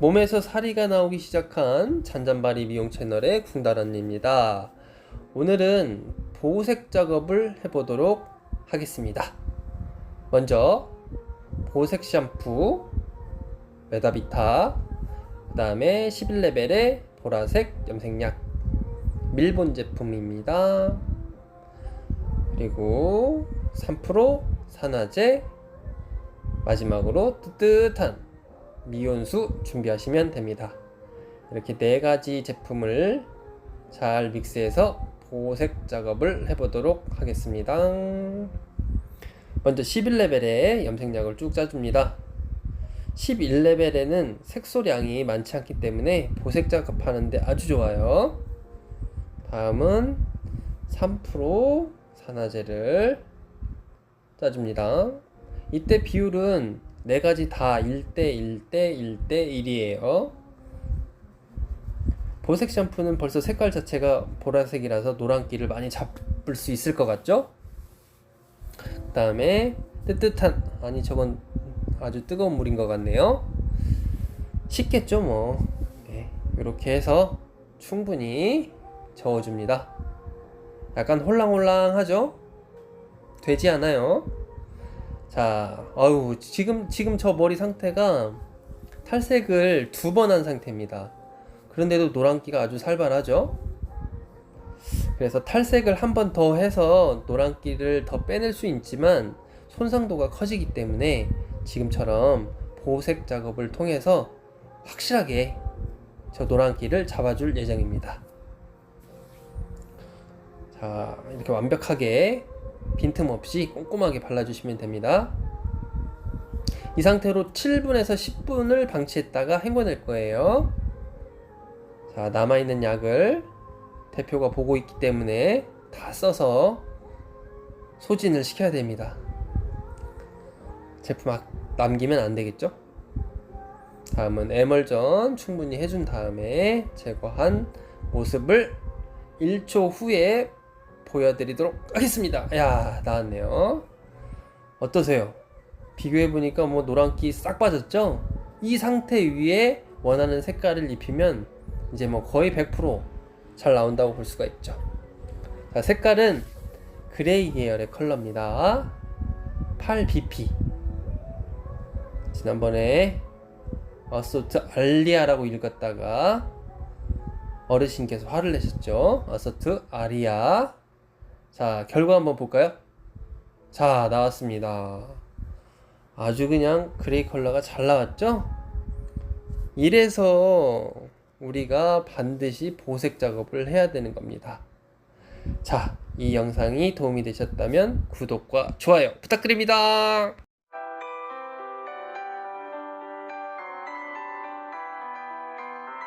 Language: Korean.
몸에서 사리가 나오기 시작한 잔잔바리 미용 채널의 궁다란입니다. 오늘은 보색 작업을 해보도록 하겠습니다. 먼저 보색 샴푸 메다비타 그 다음에 11레벨의 보라색 염색약 밀본 제품입니다. 그리고 3% 산화제 마지막으로 뜨뜻한 미온수 준비하시면 됩니다. 이렇게 네 가지 제품을 잘 믹스해서 보색 작업을 해보도록 하겠습니다. 먼저 11레벨의 염색약을 쭉 짜줍니다. 11레벨에는 색소량이 많지 않기 때문에 보색 작업하는데 아주 좋아요. 다음은 3% 산화제를 짜줍니다. 이때 비율은 네 가지 다 1대 1대 1대 1이에요. 보색 샴푸는 벌써 색깔 자체가 보라색이라서 노란기를 많이 잡을 수 있을 것 같죠? 그 다음에 뜨뜻한 아니 저건 아주 뜨거운 물인 것 같네요. 쉽겠죠 뭐. 네, 이렇게 해서 충분히 저어줍니다. 약간 홀랑홀랑하죠? 되지 않아요. 자, 아유, 지금, 지금 저 머리 상태가 탈색을 두 번 한 상태입니다. 그런데도 노란기가 아주 살벌하죠? 그래서 탈색을 한 번 더 해서 노란기를 더 빼낼 수 있지만 손상도가 커지기 때문에 지금처럼 보색 작업을 통해서 확실하게 저 노란기를 잡아줄 예정입니다. 자, 이렇게 완벽하게 빈틈없이 꼼꼼하게 발라주시면 됩니다. 이 상태로 7분에서 10분을 방치했다가 헹궈낼 거예요. 자, 남아있는 약을 대표가 보고 있기 때문에 다 써서 소진을 시켜야 됩니다. 제품 막 남기면 안 되겠죠? 다음은 에멀전 충분히 해준 다음에 제거한 모습을 1초 후에 보여드리도록 하겠습니다. 야 나왔네요. 어떠세요? 비교해보니까 뭐 노란기 싹 빠졌죠? 이 상태 위에 원하는 색깔을 입히면 이제 뭐 거의 100%잘 나온다고 볼 수가 있죠. 자, 색깔은 그레이 계열의 컬러입니다. 8BP. 지난번에 어소트 알리아라고 읽었다가 어르신께서 화를 내셨죠. 어서트 아리아. 자, 결과 한번 볼까요? 자, 나왔습니다. 아주 그냥 그레이 컬러가 잘 나왔죠? 이래서 우리가 반드시 보색 작업을 해야 되는 겁니다. 자, 이 영상이 도움이 되셨다면 구독과 좋아요 부탁드립니다.